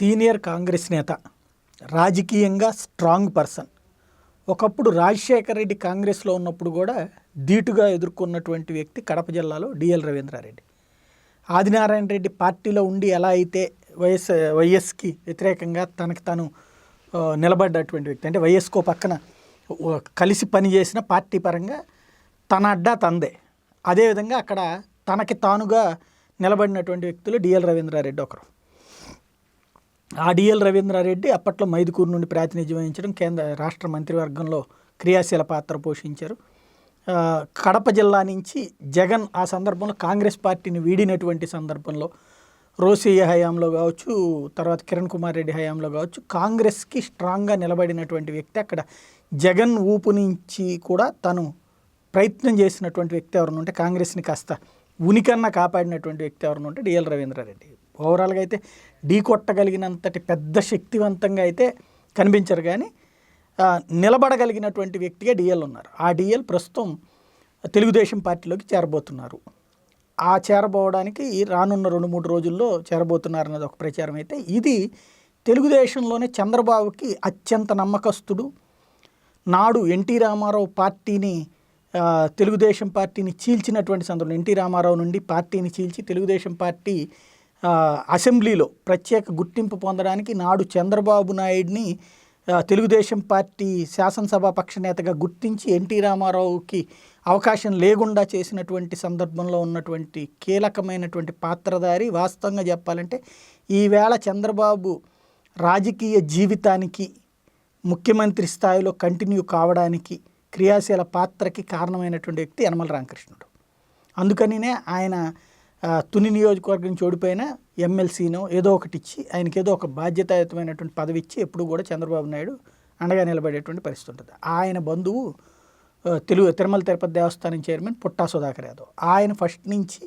Senior Congress నేత రాజకీయంగా strong person. ఒకప్పుడు రాజశేఖర రెడ్డి కాంగ్రెస్లో ఉన్నప్పుడు కూడా ధీటుగా ఎదుర్కొన్నటువంటి వ్యక్తి కడప జిల్లాలో డిఎల్ రవీంద్రారెడ్డి. ఆదినారాయణ రెడ్డి పార్టీలో ఉండి ఎలా అయితే వైఎస్ వైఎస్కి వ్యతిరేకంగా తనకి తాను నిలబడ్డటువంటి వ్యక్తి అంటే వైఎస్కో పక్కన కలిసి పనిచేసిన పార్టీ పరంగా తన అడ్డా తందే. అదేవిధంగా అక్కడ తనకి తానుగా నిలబడినటువంటి వ్యక్తులు డిఎల్ రవీంద్రారెడ్డి ఒకరు. ఆ డిఎల్ రవీంద్రారెడ్డి అప్పట్లో మైదుకూరు నుండి ప్రాతినిధ్యం వహించడం కేంద్ర రాష్ట్ర మంత్రివర్గంలో క్రియాశీల పాత్ర పోషించారు. కడప జిల్లా నుంచి జగన్ ఆ సందర్భంలో కాంగ్రెస్ పార్టీని వీడినటువంటి సందర్భంలో రోసయ్య హయాంలో కావచ్చు తర్వాత కిరణ్ కుమార్ రెడ్డి హయాంలో కావచ్చు కాంగ్రెస్కి స్ట్రాంగ్గా నిలబడినటువంటి వ్యక్తి అక్కడ జగన్ ఊపు నుంచి కూడా తను ప్రయత్నం చేసినటువంటి వ్యక్తి ఎవరు ఉంటే కాంగ్రెస్ని కాస్త ఉనికన్నా కాపాడినటువంటి వ్యక్తి ఎవరు ఉంటే డిఎల్ రవీంద్రారెడ్డి ఓవరాల్గా అయితే ఢీ కొట్టగలిగినంతటి పెద్ద శక్తివంతంగా అయితే కనిపించరు కానీ నిలబడగలిగినటువంటి వ్యక్తిగా డిఎల్ ఉన్నారు. ఆ డిఎల్ ప్రస్తుతం తెలుగుదేశం పార్టీలోకి చేరబోతున్నారు. ఆ చేరబోవడానికి రానున్న రెండు మూడు రోజుల్లో చేరబోతున్నారు అన్నది ఒక ప్రచారం అయితే. ఇది తెలుగుదేశంలోనే చంద్రబాబుకి అత్యంత నమ్మకస్తుడు. నాడు ఎన్టీ రామారావు పార్టీని తెలుగుదేశం పార్టీని చీల్చినటువంటి సందర్భం ఎన్టీ రామారావు నుండి పార్టీని చీల్చి తెలుగుదేశం పార్టీ అసెంబ్లీలో ప్రత్యేక గుర్తింపు పొందడానికి నాడు చంద్రబాబు నాయుడిని తెలుగుదేశం పార్టీ శాసనసభా పక్ష నేతగా గుర్తించి ఎన్టీ రామారావుకి అవకాశం లేకుండా చేసినటువంటి సందర్భంలో ఉన్నటువంటి కీలకమైనటువంటి పాత్రధారి. వాస్తవంగా చెప్పాలంటే ఈవేళ చంద్రబాబు రాజకీయ జీవితానికి ముఖ్యమంత్రి స్థాయిలో కంటిన్యూ కావడానికి క్రియాశీల పాత్రకి కారణమైనటువంటి వ్యక్తి యనమల రామకృష్ణుడు. అందుకనినే ఆయన తుని నియోజకవర్గం నుంచి ఓడిపోయిన ఎమ్మెల్సీనో ఏదో ఒకటి ఇచ్చి ఆయనకి ఏదో ఒక బాధ్యతాయుతమైనటువంటి పదవి ఇచ్చి ఎప్పుడు కూడా చంద్రబాబు నాయుడు అండగా నిలబడేటువంటి పరిస్థితి ఉంటుంది. ఆయన బంధువు తెలుగు తిరుమల తిరుపతి దేవస్థానం చైర్మన్ పుట్టా సుధాకర్ యాదవ్. ఆయన ఫస్ట్ నుంచి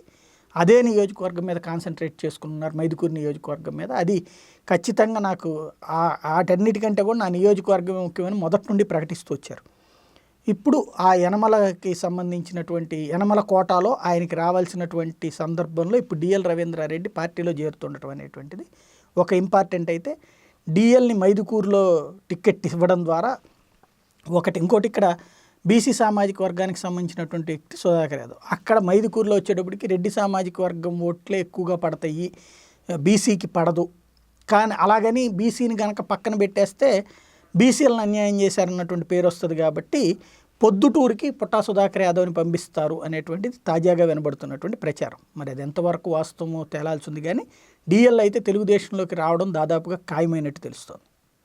అదే నియోజకవర్గం మీద కాన్సన్ట్రేట్ చేసుకున్నారు మైదుకూరు నియోజకవర్గం మీద. అది ఖచ్చితంగా నాకు వాటన్నిటికంటే కూడా నా నియోజకవర్గం ముఖ్యమని మొదటి నుండి ప్రకటిస్తూ వచ్చారు. ఇప్పుడు ఆ యనమలకి సంబంధించినటువంటి యనమల కోటాలో ఆయనకి రావాల్సినటువంటి సందర్భంలో ఇప్పుడు డిఎల్ రవీంద్రారెడ్డి పార్టీలో చేరుతుండటం అనేటువంటిది ఒక ఇంపార్టెంట్ అయితే డిఎల్ని మైదుకూరులో టికెట్ ఇవ్వడం ద్వారా ఒకటి ఇంకోటి ఇక్కడ బీసీ సామాజిక వర్గానికి సంబంధించినటువంటి వ్యక్తి సుధాకర్ యాదవ్. అక్కడ మైదుకూరులో వచ్చేటప్పటికి రెడ్డి సామాజిక వర్గం ఓట్లే ఎక్కువగా పడతాయి బీసీకి పడదు. కానీ అలాగని బీసీని కనుక పక్కన పెట్టేస్తే బీసీలను అన్యాయం చేశారన్నటువంటి పేరు వస్తుంది కాబట్టి పొద్దుటూరికి పుట్టా సుధాకర్ యాదవ్ని పంపిస్తారు అనేటువంటిది తాజాగా వినబడుతున్నటువంటి ప్రచారం. మరి అది ఎంతవరకు వాస్తవమో తేలాల్సి ఉంది కానీ డిఎల్ అయితే తెలుగుదేశంలోకి రావడం దాదాపుగా ఖాయమైనట్టు తెలుస్తోంది.